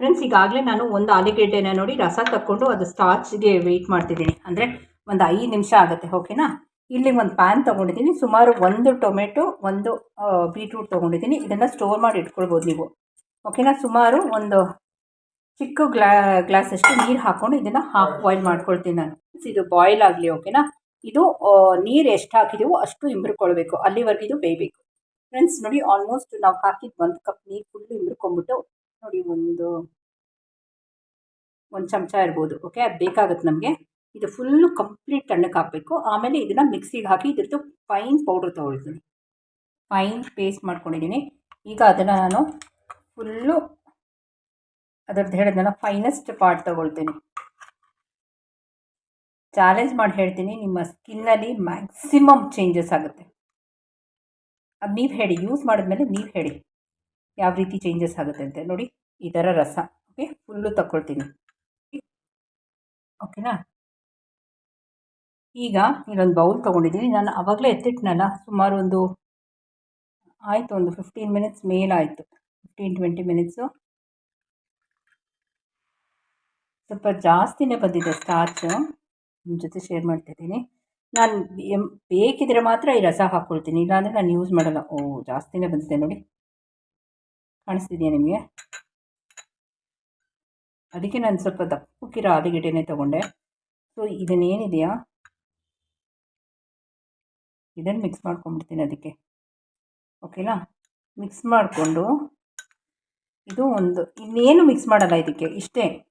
Friends ಈಗಾಗಲೇ ನಾನು ಒಂದು ಆಲೂಗೆಡ್ಡೆನ ನೋಡಿ ರಸ ತಕ್ಕೊಂಡು ಅದು ಸ್ಟಾರ್ಚ್ಗೆ ವೆಯ್ಟ್ ಮಾಡ್ತಿದ್ದೀನಿ. ಅಂದರೆ ಒಂದು ಐದು ನಿಮಿಷ ಆಗುತ್ತೆ ಓಕೆನಾ ಇಲ್ಲಿ ಒಂದು ಪ್ಯಾನ್ ತೊಗೊಂಡಿದ್ದೀನಿ. ಸುಮಾರು ಒಂದು ಟೊಮೆಟೊ, ಒಂದು ಬೀಟ್ರೂಟ್ ತೊಗೊಂಡಿದ್ದೀನಿ. ಇದನ್ನು ಸ್ಟೋರ್ ಮಾಡಿ ಇಟ್ಕೊಳ್ಬೋದು ನೀವು. ಓಕೆನಾ ಸುಮಾರು ಒಂದು ಚಿಕ್ಕ ಗ್ಲಾ ಗ್ಲಾಸಷ್ಟು ನೀರು ಹಾಕ್ಕೊಂಡು ಇದನ್ನು ಹಾಫ್ ಬಾಯ್ಲ್ ಮಾಡ್ಕೊಳ್ತೀನಿ ನಾನು. ಇದು ಬಾಯ್ಲ್ ಆಗಲಿ ಓಕೆನಾ ಇದು ನೀರು ಎಷ್ಟು ಹಾಕಿದೀವೋ ಅಷ್ಟು ಇಂಬ್ರಿಕೊಳ್ಬೇಕು ಅಲ್ಲಿವರೆಗೂ ಇದು ಬೇಯಬೇಕು. ಫ್ರೆಂಡ್ಸ್ ನೋಡಿ ಆಲ್ಮೋಸ್ಟ್ ನಾವು ಹಾಕಿದ ಒಂದು ಕಪ್ ನೀರು ಫುಲ್ಲು ಇಂಬ್ರಿಕೊಂಬಿಟ್ಟು ನೋಡಿ ಒಂದು ಒಂದು ಚಮಚ ಇರ್ಬೋದು ಓಕೆ ಅದು ಬೇಕಾಗುತ್ತೆ ನಮಗೆ. ಇದು ಫುಲ್ಲು ಕಂಪ್ಲೀಟ್ ತಣ್ಣಕ್ಕೆ ಹಾಕಬೇಕು. ಆಮೇಲೆ ಇದನ್ನು ಮಿಕ್ಸಿಗೆ ಹಾಕಿ ಇದ್ರದ್ದು ಫೈನ್ ಪೌಡ್ರ್ ತೊಗೊಳ್ತೀನಿ. ಫೈನ್ ಪೇಸ್ಟ್ ಮಾಡ್ಕೊಂಡಿದ್ದೀನಿ ಈಗ ಅದನ್ನು ನಾನು ಫುಲ್ಲು ಅದರದ್ದು ಹೇಳೋದನ್ನ ಫೈನೆಸ್ಟ್ ಪಾರ್ಟ್ ತೊಗೊಳ್ತೀನಿ. ಚಾಲೆಂಜ್ ಮಾಡಿ ಹೇಳ್ತೀನಿ, ನಿಮ್ಮ ಸ್ಕಿನ್ನಲ್ಲಿ ಮ್ಯಾಕ್ಸಿಮಮ್ ಚೇಂಜಸ್ ಆಗುತ್ತೆ. ಅದು ನೀವು ಹೇಳಿ ಯೂಸ್ ಮಾಡಿದ್ಮೇಲೆ ನೀವು ಹೇಳಿ, ಯಾವ ರೀತಿ ಚೇಂಜಸ್ ಆಗುತ್ತೆ ಅಂತ ನೋಡಿ. ಥರ ರಸ ಓಕೆ ಫುಲ್ಲು ತಗೊಳ್ತೀನಿ ಓಕೆನಾ ಈಗ ಇಲ್ಲೊಂದು ಬೌಲ್ ತೊಗೊಂಡಿದ್ದೀನಿ ನಾನು ಆವಾಗಲೇ ಎತ್ತಿಟ್ನಲ್ಲ, ಸುಮಾರು ಒಂದು, ಆಯಿತು, ಒಂದು ಫಿಫ್ಟೀನ್ ಮಿನಿಟ್ಸ್ ಮೇಲಾಯಿತು. ಫಿಫ್ಟೀನ್ ಟ್ವೆಂಟಿ ಮಿನಿಟ್ಸು ಸ್ವಲ್ಪ ಜಾಸ್ತಿನೇ ಬಂದಿದೆ ಸ್ಟಾರ್ಚು ನಿಮ್ಮ ಜೊತೆ ಶೇರ್ ಮಾಡ್ತಿದ್ದೀನಿ ನಾನು ಬೇಕಿದ್ರೆ ಮಾತ್ರ ಈ ರಸ ಹಾಕ್ಕೊಳ್ತೀನಿ ಇಲ್ಲಾಂದರೆ ನಾನು ಯೂಸ್ ಮಾಡಲ್ಲ. ಓ, ಜಾಸ್ತಿನೇ ಬಂದಿದೆ ನೋಡಿ. ಕಾಣಿಸ್ತಿದೆಯಾ ನಿಮಗೆ? ಅದಕ್ಕೆ ನಾನು ಸ್ವಲ್ಪ ದಪ್ಪಕ್ಕಿರೋ ಆಲೂಗೆಡ್ಡೆನೇ ತೊಗೊಂಡೆ. ಸೊ ಇದನ್ನೇನಿದೆಯಾ? ಇದನ್ನು ಮಿಕ್ಸ್ ಮಾಡ್ಕೊಂಡ್ಬಿಡ್ತೀನಿ ಅದಕ್ಕೆ. ಓಕೆನಾ ಮಿಕ್ಸ್ ಮಾಡಿಕೊಂಡು ಇದು ಒಂದು, ಇನ್ನೇನು ಮಿಕ್ಸ್ ಮಾಡಲ್ಲ ಇದಕ್ಕೆ, ಇಷ್ಟೇ.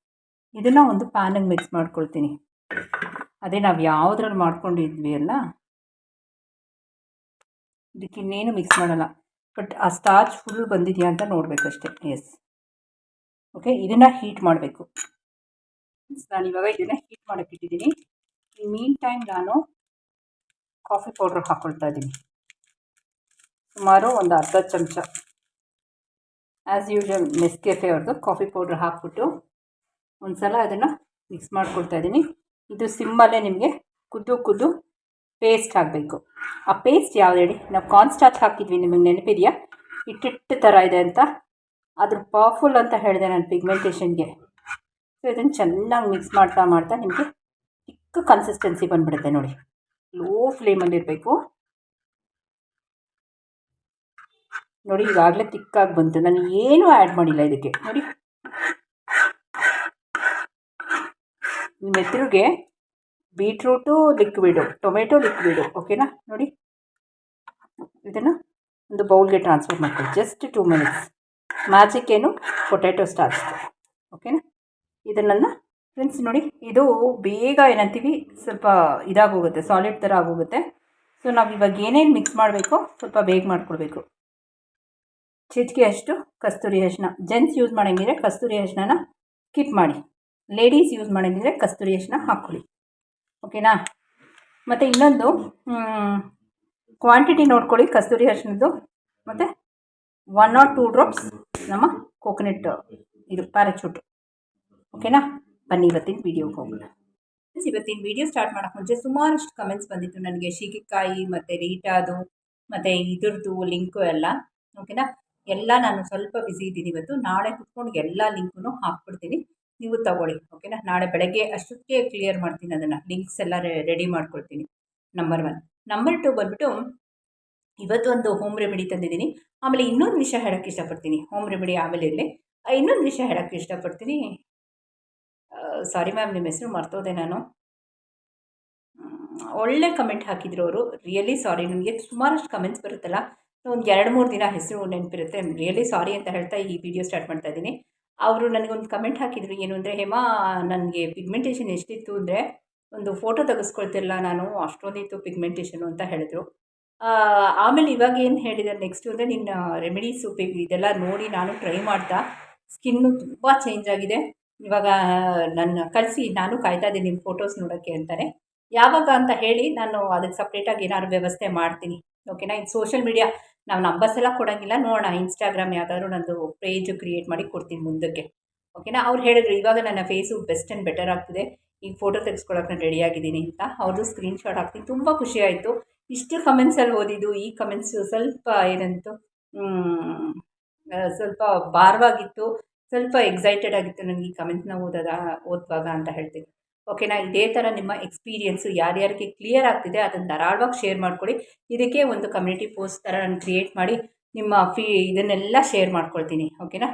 ಇದನ್ನು ಒಂದು ಪ್ಯಾನಿಗೆ ಮಿಕ್ಸ್ ಮಾಡ್ಕೊಳ್ತೀನಿ. ಅದೇ ನಾವು ಯಾವುದ್ರಲ್ಲಿ ಮಾಡ್ಕೊಂಡಿದ್ವಿ ಅಲ್ಲ? ಇದಕ್ಕೆ ಇನ್ನೇನು ಮಿಕ್ಸ್ ಮಾಡಲ್ಲ. ಬಟ್ ಆ ಸ್ಟಾರ್ಚ್ ಫುಲ್ ಬಂದಿದೆಯಾ ಅಂತ ನೋಡಬೇಕಷ್ಟೆ. ಎಸ್ ಓಕೆ ಇದನ್ನು ಹೀಟ್ ಮಾಡಬೇಕು. ನಾನು ಇವಾಗ ಇದನ್ನು ಹೀಟ್ ಮಾಡೋಕ್ಕೆ ಇಟ್ಟಿದ್ದೀನಿ. ಈ ಮೀನ್ ಟೈಮ್ ನಾನು ಕಾಫಿ ಪೌಡ್ರ್ ಹಾಕ್ಕೊಳ್ತಾ ಇದ್ದೀನಿ. ಸುಮಾರು ಒಂದು ಅರ್ಧ ಚಮಚ. ಆ್ಯಸ್ ಯೂಶ್ವಲ್ ನೆಸ್ಕೆಫೆ ಅವ್ರದ್ದು ಕಾಫಿ ಪೌಡ್ರ್ ಹಾಕ್ಬಿಟ್ಟು ಒಂದು ಸಲ ಅದನ್ನು ಮಿಕ್ಸ್ ಮಾಡ್ಕೊಳ್ತಾ ಇದ್ದೀನಿ. ಇದು ಸಿಮ್ಮಲ್ಲೇ ನಿಮಗೆ ಕುದ್ದು ಕುದ್ದು ಪೇಸ್ಟ್ ಆಗಬೇಕು. ಆ ಪೇಸ್ಟ್ ಯಾವ್ದು ಹೇಳಿ? ನಾವು ಕಾರ್ನ್ ಸ್ಟಾರ್ಚ್ ಹಾಕಿದ್ವಿ, ನಿಮಗೆ ನೆನಪಿದೆಯಾ? ಇಟ್ಟಿಟ್ಟು ಥರ ಇದೆ ಅಂತ. ಅದ್ರ ಪವರ್ಫುಲ್ ಅಂತ ಹೇಳಿದೆ ನಾನು ಪಿಗ್ಮೆಂಟೇಷನ್ಗೆ ಸೊ ಇದನ್ನು ಚೆನ್ನಾಗಿ ಮಿಕ್ಸ್ ಮಾಡ್ತಾ ಮಾಡ್ತಾ ನಿಮಗೆ ಚಿಕ್ಕ ಕನ್ಸಿಸ್ಟೆನ್ಸಿ ಬಂದುಬಿಡುತ್ತೆ ನೋಡಿ. ಲೋ ಫ್ಲೇಮಲ್ಲಿರಬೇಕು ನೋಡಿ, ಈಗಾಗಲೇ ತಿಕ್ಕಾಗಿ ಬಂತು. ನಾನು ಏನೂ ಆ್ಯಡ್ ಮಾಡಿಲ್ಲ ಇದಕ್ಕೆ. ನೋಡಿ. ಎದುರಿಗೆ ಬೀಟ್ರೂಟು ಲಿಕ್ವಿಡು ಟೊಮೆಟೊ ಲಿಕ್ವಿಡು ಓಕೆನಾ ನೋಡಿ. ಇದನ್ನು ಒಂದು ಬೌಲ್ಗೆ ಟ್ರಾನ್ಸ್ಫರ್ ಮಾಡ್ಕೊಳ್ಳಿ. ಜಸ್ಟ್ ಟೂ ಮಿನಿಟ್ಸ್ ಮ್ಯಾಜಿಕ್ ಏನು? ಪೊಟ್ಯಾಟೊ ಸ್ಟಾರ್ಸ್ ಓಕೆನಾ ಇದನ್ನು ಫ್ರೆಂಡ್ಸ್ ನೋಡಿ, ಇದು ಬೇಗ ಏನಂತೀವಿ, ಸ್ವಲ್ಪ ಇದಾಗೋಗುತ್ತೆ ಸಾಲಿಡ್ ಥರ ಆಗೋಗುತ್ತೆ. ಸೊ ನಾವು ಇವಾಗ ಏನೇನು ಮಿಕ್ಸ್ ಮಾಡಬೇಕು, ಸ್ವಲ್ಪ ಬೇಗ ಮಾಡ್ಕೊಳ್ಬೇಕು ಚಿಟಿಕೆ ಅಷ್ಟು, ಕಸ್ತೂರಿ ಅರಿಶಿನ. ಜೆಂಟ್ಸ್ ಯೂಸ್ ಮಾಡೋಂಗಿದ್ರೆ ಕಸ್ತೂರಿ ಅರಿಶಿನ ಸ್ಕಿಪ್ ಮಾಡಿ. ಲೇಡೀಸ್ ಯೂಸ್ ಮಾಡೋಂಗಿದ್ರೆ ಕಸ್ತೂರಿ ಅರಿಶಿನ ಹಾಕ್ಕೊಳ್ಳಿ ಓಕೆನಾ ಮತ್ತು ಇನ್ನೊಂದು ಕ್ವಾಂಟಿಟಿ ನೋಡ್ಕೊಳ್ಳಿ ಕಸ್ತೂರಿ ಅರಿಶಿನದ್ದು. ಮತ್ತು ಒನ್ ಆರ್ ಟೂ ಡ್ರಾಪ್ಸ್ ನಮ್ಮ ಕೋಕೋನಟ್ ಇದು ಪ್ಯಾರಾಚೂಟ್ ಓಕೆನಾ ಬನ್ನಿ ಇವತ್ತಿನ ವೀಡಿಯೋಗೆ ಹೋಗೋಣ. ಇವತ್ತಿನ ವೀಡಿಯೋ ಸ್ಟಾರ್ಟ್ ಮಾಡೋಕೆ ಮುಂಚೆ ಸುಮಾರಷ್ಟು ಕಮೆಂಟ್ಸ್ ಬಂದಿತ್ತು ನನಗೆ. ಶೀಕಿಕಾಯಿ ಮತ್ತು ರೀಟಾದು, ಮತ್ತು ಇದ್ರದ್ದು ಲಿಂಕು ಎಲ್ಲ. ಓಕೆನಾ ಎಲ್ಲ ನಾನು ಸ್ವಲ್ಪ ಬ್ಯುಸಿ ಇದ್ದೀನಿ ಇವತ್ತು. ನಾಳೆ ಕುತ್ಕೊಂಡು ಎಲ್ಲ ಲಿಂಕೂ ಹಾಕ್ಬಿಡ್ತೀನಿ. ನೀವು ತಗೊಳ್ಳಿ. ಓಕೆನಾ ನಾಳೆ ಬೆಳಗ್ಗೆ ಅಷ್ಟೊತ್ತಿಗೆ ಕ್ಲಿಯರ್ ಮಾಡ್ತೀನಿ ಅದನ್ನು. ಲಿಂಕ್ಸ್ ಎಲ್ಲ ರೆಡಿ ಮಾಡ್ಕೊಳ್ತೀನಿ. ನಂಬರ್ ಒನ್ ನಂಬರ್ ಟು ಬಂದುಬಿಟ್ಟು ಇವತ್ತು ಒಂದು ಹೋಮ್ ರೆಮಿಡಿ ತಂದಿದ್ದೀನಿ. ಆಮೇಲೆ ಇನ್ನೊಂದು ವಿಷಯ ಹೇಳೋಕ್ಕೆ ಇಷ್ಟಪಡ್ತೀನಿ. ಹೋಮ್ ರೆಮಿಡಿ ಆಮೇಲೆ ಇರಲಿ. ಇನ್ನೊಂದು ವಿಷಯ ಹೇಳೋಕ್ಕೆ ಇಷ್ಟಪಡ್ತೀನಿ. ಸಾರಿ ಮ್ಯಾಮ್ ನಿಮ್ಮ ಹೆಸರು ಮರ್ತೋದೆ ನಾನು. ಒಳ್ಳೆ ಕಮೆಂಟ್ ಹಾಕಿದ್ರು ಅವರು. ರಿಯಲಿ ಸಾರಿ ನನಗೆ ಸುಮಾರಷ್ಟು ಕಮೆಂಟ್ಸ್ ಬರುತ್ತಲ್ಲ? ಒಂದು ಎರಡು ಮೂರು ದಿನ ಹೆಸರು ನೆನಪಿರುತ್ತೆ. ರಿಯಲಿ ಸಾರಿ ಅಂತ ಹೇಳ್ತಾ ಈ ವಿಡಿಯೋ ಸ್ಟಾರ್ಟ್ ಮಾಡ್ತಾ ಇದ್ದೀನಿ. ಅವರು ನನಗೊಂದು ಕಮೆಂಟ್ ಹಾಕಿದರು ಏನು ಅಂದರೆ, ಹೇಮಾ, ನನಗೆ ಪಿಗ್ಮೆಂಟೇಷನ್ ಎಷ್ಟಿತ್ತು ಅಂದರೆ, ಒಂದು ಫೋಟೋ ತೆಗೆಸ್ಕೊಳ್ತಿರಲ್ಲ ನಾನು? ಅಷ್ಟೊಂದಿತ್ತು ಪಿಗ್ಮೆಂಟೇಷನು ಅಂತ ಹೇಳಿದ್ರು. ಆಮೇಲೆ ಇವಾಗ ಏನು ಹೇಳಿದ್ದಾರೆ ನೆಕ್ಸ್ಟು ಅಂದರೆ ನಿನ್ನ ರೆಮಿಡೀಸು ಇದೆಲ್ಲ ನೋಡಿ ನಾನು ಟ್ರೈ ಮಾಡ್ತಾ. ಸ್ಕಿನ್ನು ತುಂಬ ಚೇಂಜ್ ಆಗಿದೆ. ಇವಾಗ, ನನ್ನ ಕಳಿಸಿ, ನಾನು ಕಾಯ್ತಾ ಇದ್ದೀನಿ ನಿಮ್ಮ ಫೋಟೋಸ್ ನೋಡೋಕ್ಕೆ ಅಂತಾರೆ ಯಾವಾಗ ಅಂತ ಹೇಳಿ ನಾನು ಅದಕ್ಕೆ ಸಪ್ರೇಟಾಗಿ ಏನಾದ್ರು ವ್ಯವಸ್ಥೆ ಮಾಡ್ತೀನಿ. ಓಕೆನಾ ಇದು ಸೋಷಿಯಲ್ ಮೀಡಿಯಾ ನಾವು ನಂಬರ್ಸ್ ಎಲ್ಲ ಕೊಡೋಂಗಿಲ್ಲ. ನೋಡೋಣ ಇನ್ಸ್ಟಾಗ್ರಾಮ್ ಯಾವ್ದಾದ್ರು ನಂದು ಪೇಜ್ ಕ್ರಿಯೇಟ್ ಮಾಡಿ ಕೊಡ್ತೀನಿ ಮುಂದಕ್ಕೆ. ಓಕೆನಾ ಅವ್ರು ಹೇಳಿದ್ರು, ಇವಾಗ ನನ್ನ ಫೇಸು ಬೆಸ್ಟ್ ಆ್ಯಂಡ್ ಬೆಟರ್ ಆಗ್ತಿದೆ. ಈಗ ಫೋಟೋ ತೆಗೆಸ್ಕೊಳಕ್ಕೆ ನಾನು ರೆಡಿಯಾಗಿದ್ದೀನಿ ಅಂತ. ಅವ್ರದ್ದು ಸ್ಕ್ರೀನ್ ಶಾಟ್ ಹಾಕ್ತೀನಿ. ತುಂಬ ಖುಷಿಯಾಯಿತು ಇಷ್ಟು ಕಮೆಂಟ್ಸಲ್ಲಿ ಓದಿದ್ದು, ಈ ಕಮೆಂಟ್ಸು ಸ್ವಲ್ಪ ಏನಂತು ಸ್ವಲ್ಪ ಭಾರವಾಗಿತ್ತು, ಸ್ವಲ್ಪ ಎಕ್ಸೈಟೆಡ್ ಆಗಿತ್ತು ನನಗೆ ಈ ಕಮೆಂಟ್ನ ಓದೋದ, ಓದುವಾಗ ಅಂತ ಹೇಳ್ತೀನಿ. ಓಕೆನಾ ಇದೇ ಥರ ನಿಮ್ಮ ಎಕ್ಸ್ಪೀರಿಯೆನ್ಸು ಯಾರ್ಯಾರಿಗೆ ಕ್ಲಿಯರ್ ಆಗ್ತಿದೆ ಅದನ್ನು ಧಾರಾಳವಾಗಿ ಶೇರ್ ಮಾಡ್ಕೊಳ್ಳಿ. ಇದಕ್ಕೆ ಒಂದು ಕಮ್ಯುನಿಟಿ ಪೋಸ್ಟ್ ಥರ ನಾನು ಕ್ರಿಯೇಟ್ ಮಾಡಿ ನಿಮ್ಮ ಫೀ ಇದನ್ನೆಲ್ಲ ಶೇರ್ ಮಾಡ್ಕೊಳ್ತೀನಿ. ಓಕೆನಾ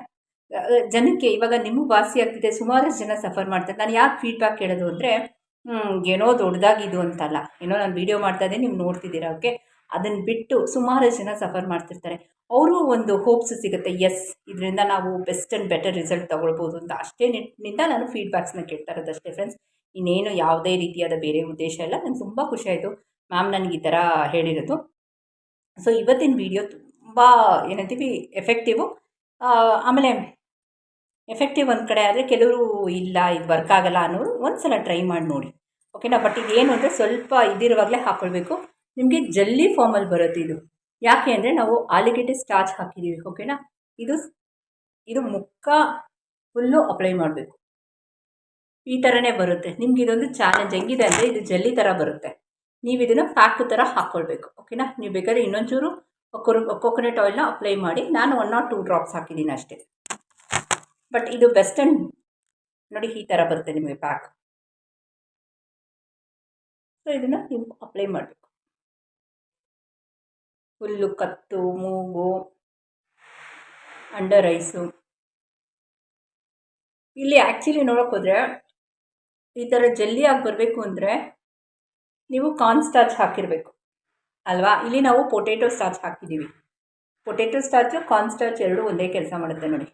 ಜನಕ್ಕೆ ಇವಾಗ ನಿಮಗೂ ವಾಸಿ ಆಗ್ತಿದೆ, ಸುಮಾರಷ್ಟು ಜನ ಸಫರ್ ಮಾಡ್ತಾರೆ. ನಾನು ಯಾಕೆ ಫೀಡ್ಬ್ಯಾಕ್ ಕೇಳೋದು ಅಂದರೆ ಏನೋ ದೊಡ್ಡದಾಗಿದು ಅಂತಲ್ಲ. ಏನೋ ನಾನು ವೀಡಿಯೋ ಮಾಡ್ತಾ ಇದ್ದೀನಿ, ನೀವು ನೋಡ್ತಿದ್ದೀರಾ ಓಕೆ ಅದನ್ನು ಬಿಟ್ಟು ಸುಮಾರು ಜನ ಸಫರ್ ಮಾಡ್ತಿರ್ತಾರೆ. ಅವರು ಒಂದು ಹೋಪ್ಸ್ ಸಿಗುತ್ತೆ ಎಸ್ ಇದರಿಂದ ನಾವು ಬೆಸ್ಟ್ ಆ್ಯಂಡ್ ಬೆಟರ್ ರಿಸಲ್ಟ್ ತೊಗೊಳ್ಬೋದು ಅಂತ. ಅಷ್ಟೇ ನಿಟ್ಟಿನಿಂದ ನಾನು ಫೀಡ್ಬ್ಯಾಕ್ಸ್ನ ಕೇಳ್ತಾ ಇರೋದು ಅಷ್ಟೇ ಫ್ರೆಂಡ್ಸ್ ಇನ್ನೇನು ಯಾವುದೇ ರೀತಿಯಾದ ಬೇರೆ ಉದ್ದೇಶ ಇಲ್ಲ. ನಂಗೆ ತುಂಬ ಖುಷಿ ಆಯಿತು. ಮ್ಯಾಮ್ ನನಗೆ ಈ ಥರ ಹೇಳಿರೋದು. ಸೊ ಇವತ್ತಿನ ವಿಡಿಯೋ ತುಂಬ, ಏನಂತೀವಿ ಎಫೆಕ್ಟಿವು ಆಮೇಲೆ ಎಫೆಕ್ಟಿವ್ ಒಂದು ಕಡೆ ಆದರೆ ಕೆಲವರು ಇಲ್ಲ, ಇದು ವರ್ಕ್ ಆಗಲ್ಲ ಅನ್ನೋರು ಒಂದು ಸಲ ಟ್ರೈ ಮಾಡಿ ನೋಡಿ. ಓಕೆನಾ ಬಟ್ ಇದೇನು ಅಂದರೆ ಸ್ವಲ್ಪ ಇದಿರುವಾಗಲೇ ಹಾಕ್ಕೊಳ್ಬೇಕು ನಿಮಗೆ ಜಲ್ಲಿ ಫಾರ್ಮಲ್ಲಿ ಬರುತ್ತೆ ಇದು. ಯಾಕೆ ಅಂದರೆ ನಾವು ಆಲಿಗೆಡ್ಡೆ ಸ್ಟಾರ್ಚ್ ಹಾಕಿದ್ದೀವಿ ಓಕೆನಾ ಇದು ಇದು ಮುಕ್ಕ ಫುಲ್ಲು ಅಪ್ಲೈ ಮಾಡಬೇಕು. ಈ ಥರನೇ ಬರುತ್ತೆ. ನಿಮ್ಗೆ ಇದೊಂದು ಚಾಲೆಂಜ್ ಹೆಂಗಿದೆ ಅಂದರೆ ಇದು ಜಲ್ಲಿ ಥರ ಬರುತ್ತೆ. ನೀವು ಇದನ್ನು ಪ್ಯಾಕ್ ಥರ ಹಾಕ್ಕೊಳ್ಬೇಕು ಓಕೆನಾ ನೀವು ಬೇಕಾದ್ರೆ ಇನ್ನೊಂಚೂರು ಕೊಕೊನಟ್ ಆಯಿಲ್ನ ಅಪ್ಲೈ ಮಾಡಿ. ನಾನು ಒನ್ ಆರ್ ಟೂ ಡ್ರಾಪ್ಸ್ ಹಾಕಿದ್ದೀನಿ ಅಷ್ಟೇ. ಬಟ್ ಇದು ವೆಸ್ಟರ್ನ್ ನೋಡಿ ಈ ಥರ ಬರುತ್ತೆ ನಿಮಗೆ ಪ್ಯಾಕ್ ಸೊ ಇದನ್ನು ನೀವು ಅಪ್ಲೈ ಮಾಡಬೇಕು. ಹುಲ್ಲು, ಕತ್ತು, ಮೂಗು ಅಂಡರ್ ರೈಸು ಇಲ್ಲಿ ಆ್ಯಕ್ಚುಲಿ ನೋಡೋಕೆ ಹೋದರೆ ಈ ಥರ ಜಲ್ಲಿಯಾಗಿ ಬರಬೇಕು ಅಂದರೆ ನೀವು ಕಾರ್ನ್ ಸ್ಟಾರ್ಚ್ ಹಾಕಿರಬೇಕು. ಅಲ್ವಾ? ಇಲ್ಲಿ ನಾವು ಪೊಟೇಟೊ ಸ್ಟಾರ್ಚ್ ಹಾಕಿದ್ದೀವಿ ಪೊಟೇಟೊ ಸ್ಟಾರ್ಚು ಕಾರ್ನ್ ಸ್ಟಾರ್ಚ್ ಎರಡೂ ಒಂದೇ ಕೆಲಸ ಮಾಡುತ್ತೆ ನೋಡಿ.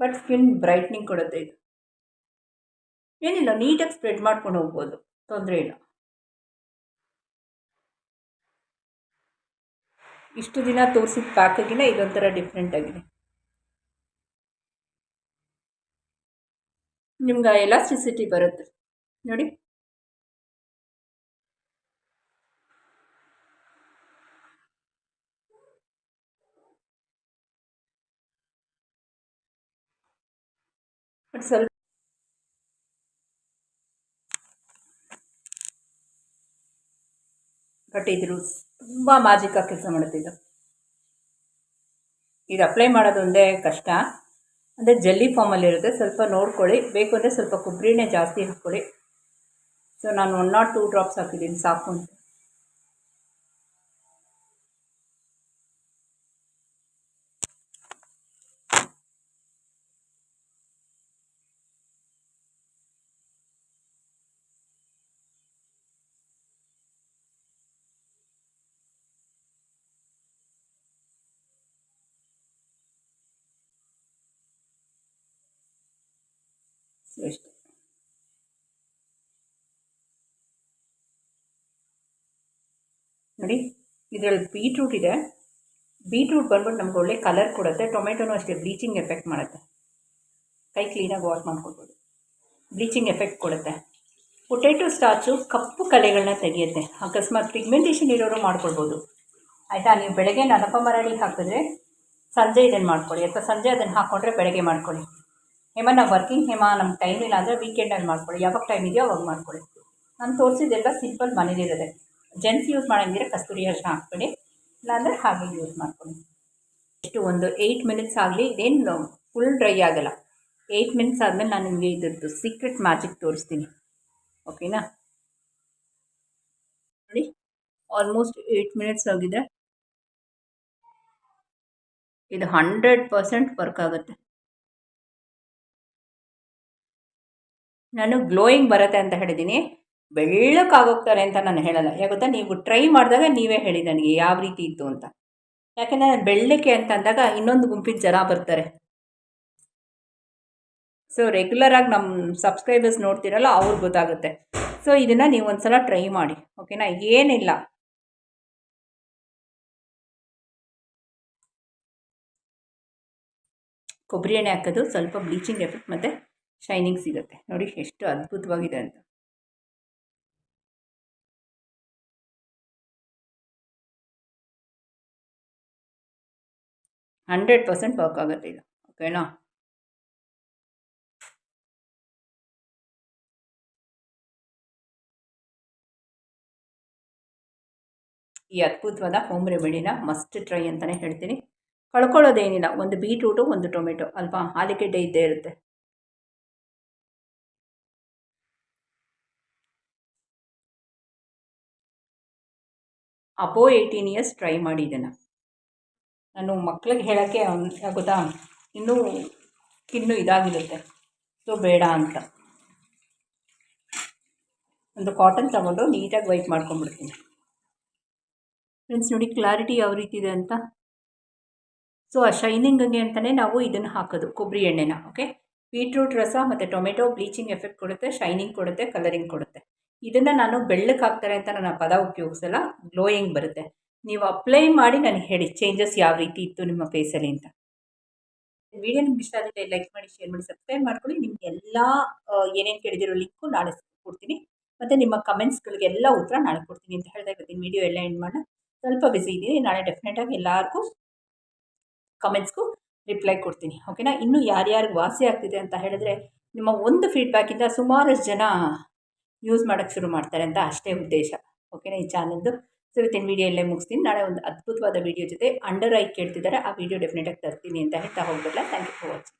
ಬಟ್ ಸ್ಕಿನ್ ಬ್ರೈಟ್ನಿಂಗ್ ಕೊಡುತ್ತೆ ಇದು. ಏನಿಲ್ಲ, ನೀಟಾಗಿ ಸ್ಪ್ರೆಡ್ ಮಾಡ್ಕೊಂಡು ಹೋಗ್ಬೋದು, ತೊಂದರೆ ಇಲ್ಲ. ಇಷ್ಟು ದಿನ ತೋರಿಸಿದ ಪ್ಯಾಕಿನ ಇದೊಂಥರ ಡಿಫ್ರೆಂಟ್ ಆಗಿದೆ. ನಿಮ್ಗೆ ಎಲಾಸ್ಟಿಸಿಟಿ ಬರುತ್ತೆ. ನೋಡಿ. ಬಟ್ ಸ್ವಲ್ಪ ಬಟ್ ಇದ್ರ ತುಂಬ ಮ್ಯಾಜಿಕಾಗಿ ಕೆಲಸ ಮಾಡುತ್ತೆ ಇದು. ಇದು ಅಪ್ಲೈ ಮಾಡೋದು ಒಂದೇ ಕಷ್ಟ. ಅಂದರೆ ಜಲ್ಲಿ ಫಾರ್ಮಲ್ಲಿರುತ್ತೆ ಸ್ವಲ್ಪ ನೋಡ್ಕೊಳ್ಳಿ. ಬೇಕು ಅಂದರೆ ಸ್ವಲ್ಪ ಕೊಬ್ಬರಿನೇ ಜಾಸ್ತಿ ಹಾಕ್ಕೊಳ್ಳಿ. ಸೊ ನಾನು ಒನ್ ನಾಟ್ ಟೂ ಡ್ರಾಪ್ಸ್ ಹಾಕಿದ್ದೀನಿ. ಸಾಕು ಅಂತ. ನೋಡಿ, ಇದರಲ್ಲಿ ಬೀಟ್ರೂಟ್ ಇದೆ. ಬೀಟ್ರೂಟ್ ಬಂದ್ಬಿಟ್ಟು ನಮ್ಗೆ ಒಳ್ಳೆ ಕಲರ್ ಕೊಡುತ್ತೆ. ಟೊಮೆಟೊನೂ ಅಷ್ಟೇ ಬ್ಲೀಚಿಂಗ್ ಎಫೆಕ್ಟ್ ಮಾಡುತ್ತೆ. ಕೈ ಕ್ಲೀನಾಗಿ ವಾಶ್ ಮಾಡ್ಕೊಳ್ಬೋದು. ಬ್ಲೀಚಿಂಗ್ ಎಫೆಕ್ಟ್ ಕೊಡುತ್ತೆ. ಪೊಟೇಟೊ ಸ್ಟಾರ್ಚು ಕಪ್ಪು ಕಲೆಗಳನ್ನ ತೆಗೆಯುತ್ತೆ. ಅಕಸ್ಮಾತ್ ಪಿಗ್ಮೆಂಟೇಷನ್ ಇರೋರು ಮಾಡ್ಕೊಳ್ಬೋದು. ಆಯಿತಾ, ನೀವು ಬೆಳಗ್ಗೆ ನನಪ ಮರಳಿ ಹಾಕಿದ್ರೆ ಸಂಜೆ ಇದನ್ನು ಮಾಡ್ಕೊಳ್ಳಿ. ಅಥವಾ ಸಂಜೆ ಅದನ್ನು ಹಾಕ್ಕೊಂಡ್ರೆ ಬೆಳಗ್ಗೆ ಮಾಡ್ಕೊಳ್ಳಿ. ಹೇಮ, ನಾವು ವರ್ಕಿಂಗ್ ಹೇಮ, ನಮ್ಗೆ ಟೈಮ್ ಇಲ್ಲ ಅಂದರೆ ವೀಕೆಂಡಲ್ಲಿ ಮಾಡ್ಕೊಳ್ಳಿ. ಯಾವಾಗ ಟೈಮ್ ಇದೆಯೋ ಅವಾಗ ಮಾಡ್ಕೊಳ್ಳಿ. ನಾನು ತೋರಿಸಿದ್ದೆಲ್ಲ ಸಿಂಪಲ್ ಮನೇಲಿರೋದೆ ಜೆಂಟ್ಸ್ ಯೂಸ್ ಮಾಡಂಗಿದ್ರೆ ಕಸ್ತೂರಿ ಅರ್ಶನ ಹಾಕ್ಬೇಡಿ. ಇಲ್ಲಾಂದರೆ ಹಾಗೆ ಯೂಸ್ ಮಾಡ್ಕೊಳ್ಳಿ. ಎಷ್ಟು ಒಂದು ಏಯ್ಟ್ ಮಿನಿಟ್ಸ್ ಆಗಲಿ, ಇದೇನು ಫುಲ್ ಡ್ರೈ ಆಗಲ್ಲ. ಏಯ್ಟ್ ಮಿನಿಟ್ಸ್ ಆದಮೇಲೆ ನಾನು ನಿಮಗೆ ಇದ್ರದ್ದು ಸೀಕ್ರೆಟ್ ಮ್ಯಾಜಿಕ್ ತೋರಿಸ್ತೀನಿ. ಓಕೆನಾ ನೋಡಿ ಆಲ್ಮೋಸ್ಟ್ ಏಯ್ಟ್ ಮಿನಿಟ್ಸ್ ಆಗಿದೆ. ಇದು ಹಂಡ್ರೆಡ್ ಪರ್ಸೆಂಟ್ ವರ್ಕ್ ಆಗುತ್ತೆ. ನಾನು ಗ್ಲೋಯಿಂಗ್ ಬರುತ್ತೆ ಅಂತ ಹೇಳಿದ್ದೀನಿ ಬೆಳ್ಳಕ್ಕಾಗೋಗ್ತಾರೆ ಅಂತ ನಾನು ಹೇಳಲ್ಲ. ಯಾಕೆ ಗೊತ್ತಾ? ನೀವು ಟ್ರೈ ಮಾಡಿದಾಗ ನೀವೇ ಹೇಳಿ ನನಗೆ ಯಾವ ರೀತಿ ಇತ್ತು ಅಂತ. ಯಾಕೆಂದರೆ ನಾನು ಬೆಳ್ಳಕ್ಕೆ ಅಂತ ಅಂದಾಗ ಇನ್ನೊಂದು ಗುಂಪಿನ ಜನ ಬರ್ತಾರೆ. ಸೊ ರೆಗ್ಯುಲರಾಗಿ ನಮ್ಮ ಸಬ್ಸ್ಕ್ರೈಬರ್ಸ್ ನೋಡ್ತಿರಲ್ಲ, ಅವ್ರಿಗೆ ಗೊತ್ತಾಗುತ್ತೆ. ಸೊ ಇದನ್ನು ನೀವು ಒಂದು ಸಲ ಟ್ರೈ ಮಾಡಿ ಓಕೆನಾ ಏನಿಲ್ಲ. ಕೊಬ್ಬರಿ ಎಣ್ಣೆ ಹಾಕೋದು, ಸ್ವಲ್ಪ ಬ್ಲೀಚಿಂಗ್ ಎಫೆಕ್ಟ್ ಮತ್ತು ಶೈನಿಂಗ್ ಸಿಗುತ್ತೆ. ನೋಡಿ ಎಷ್ಟು ಅದ್ಭುತವಾಗಿದೆ ಅಂತ. ಹಂಡ್ರೆಡ್ ಪರ್ಸೆಂಟ್ ವರ್ಕ್ ಆಗುತ್ತೆ ಇದು. ಓಕೆನಾ? ಈ ಅದ್ಭುತವಾದ ಹೋಮ್ ರೆಮಿಡಿನ ಮಸ್ಟ್ ಟ್ರೈ ಅಂತಲೇ ಹೇಳ್ತೀನಿ. ಕಳ್ಕೊಳ್ಳೋದೇನಿಲ್ಲ. ಒಂದು ಬೀಟ್ರೂಟು ಒಂದು ಟೊಮೆಟೊ ಅಲ್ವಾ? ಆಲೂಗೆಡ್ಡೆ ಇದ್ದೇ ಇರುತ್ತೆ. ಅಬೋ ಏಯ್ಟೀನ್ ಇಯರ್ಸ್ ಟ್ರೈ ಮಾಡಿ ಇದನ್ನು ನಾನು ಮಕ್ಳಿಗೆ ಹೇಳೋಕ್ಕೆ ಗೊತ್ತಾ? ಇನ್ನೂ ಕಿನ್ನು ಇದಾಗಿರುತ್ತೆ. ಸೊ ಬೇಡ ಅಂತ. ಒಂದು ಕಾಟನ್ ತಗೊಂಡು ನೀಟಾಗಿ ವೈಟ್ ಮಾಡ್ಕೊಂಡ್ಬಿಡ್ತೀನಿ. ಫ್ರೆಂಡ್ಸ್ ನೋಡಿ ಕ್ಲಾರಿಟಿ ಯಾವ ರೀತಿ ಇದೆ ಅಂತ. ಸೊ ಆ ಶೈನಿಂಗ್ಗೆ ಅಂತಲೇ ನಾವು ಇದನ್ನು ಹಾಕೋದು, ಕೊಬ್ಬರಿ ಎಣ್ಣೆನ ಓಕೆ ಬೀಟ್ರೂಟ್ ರಸ ಮತ್ತು ಟೊಮೆಟೊ ಬ್ಲೀಚಿಂಗ್ ಎಫೆಕ್ಟ್ ಕೊಡುತ್ತೆ ಶೈನಿಂಗ್ ಕೊಡುತ್ತೆ ಕಲರಿಂಗ್ ಕೊಡುತ್ತೆ. ಇದನ್ನು ನಾನು ಬೆಳ್ಳಕ್ಕೆ ಹಾಕ್ತಾರೆ ಅಂತ ನಾನು ಆ ಪದ ಉಪಯೋಗಿಸಲ್ಲ ಗ್ಲೋಯಿಂಗ್ ಬರುತ್ತೆ? ನೀವು ಅಪ್ಲೈ ಮಾಡಿ ನನಗೆ ಹೇಳಿ ಚೇಂಜಸ್ ಯಾವ ರೀತಿ ಇತ್ತು ನಿಮ್ಮ ಫೇಸಲ್ಲಿ ಅಂತ. ವಿಡಿಯೋ ನಿಮ್ಗೆ ಇಷ್ಟ ಆಗಿದೆ ಲೈಕ್ ಮಾಡಿ ಶೇರ್ ಮಾಡಿ ಸಬ್ಸ್ಕ್ರೈಬ್ ಮಾಡ್ಕೊಳ್ಳಿ. ನಿಮ್ಗೆ ಎಲ್ಲ ಏನೇನು ಕೇಳಿದಿರೋ ಲಿಂಕು ನಾಳೆ ಕೊಡ್ತೀನಿ. ಮತ್ತು ನಿಮ್ಮ ಕಮೆಂಟ್ಸ್ಗಳಿಗೆಲ್ಲ ಉತ್ತರ ನಾಳೆ ಕೊಡ್ತೀನಿ ಅಂತ ಹೇಳ್ತಾ ಇವತ್ತಿನ ವಿಡಿಯೋ ಎಲ್ಲ ಎಂಡ್ ಮಾಡೋಣ. ಸ್ವಲ್ಪ ಬಿಸಿ ಇದ್ದೀನಿ. ನಾಳೆ ಡೆಫಿನೆಟಾಗಿ ಎಲ್ಲರಿಗೂ ಕಮೆಂಟ್ಸ್ಗೂ ರಿಪ್ಲೈ ಕೊಡ್ತೀನಿ. ಓಕೆನಾ ಇನ್ನೂ ಯಾರ್ಯಾರಿಗೆ ವಾಸಿ ಆಗ್ತಿದೆ ಅಂತ ಹೇಳಿದ್ರೆ, ನಿಮ್ಮ ಒಂದು ಫೀಡ್ಬ್ಯಾಕಿಂದ ಸುಮಾರಷ್ಟು ಜನ ಯೂಸ್ ಮಾಡೋಕ್ಕೆ ಶುರು ಮಾಡ್ತಾರೆ ಅಂತ ಅಷ್ಟೇ ಉದ್ದೇಶ. ಓಕೆನಾ ಈ ಚಾನಲ್ದು ಸೊ ಇವತ್ತಿನ ವೀಡಿಯೋ ಇಲ್ಲೇ ಮುಗಿಸ್ತೀನಿ. ನಾಳೆ ಒಂದು ಅದ್ಭುತವಾದ ವೀಡಿಯೋ ಜೊತೆ ಅಂಡರ್ ಐ ಕೇಳ್ತಿದ್ದಾರೆ. ಆ ವೀಡಿಯೋ ಡೆಫಿನೆಟಾಗಿ ತರ್ತೀನಿ ಅಂತ ಹೇಳ್ತಾ ಹೋಗ್ಬಿಡಲ್ಲ ಥ್ಯಾಂಕ್ ಯು ಫಾರ್ ವಾಚಿಂಗ್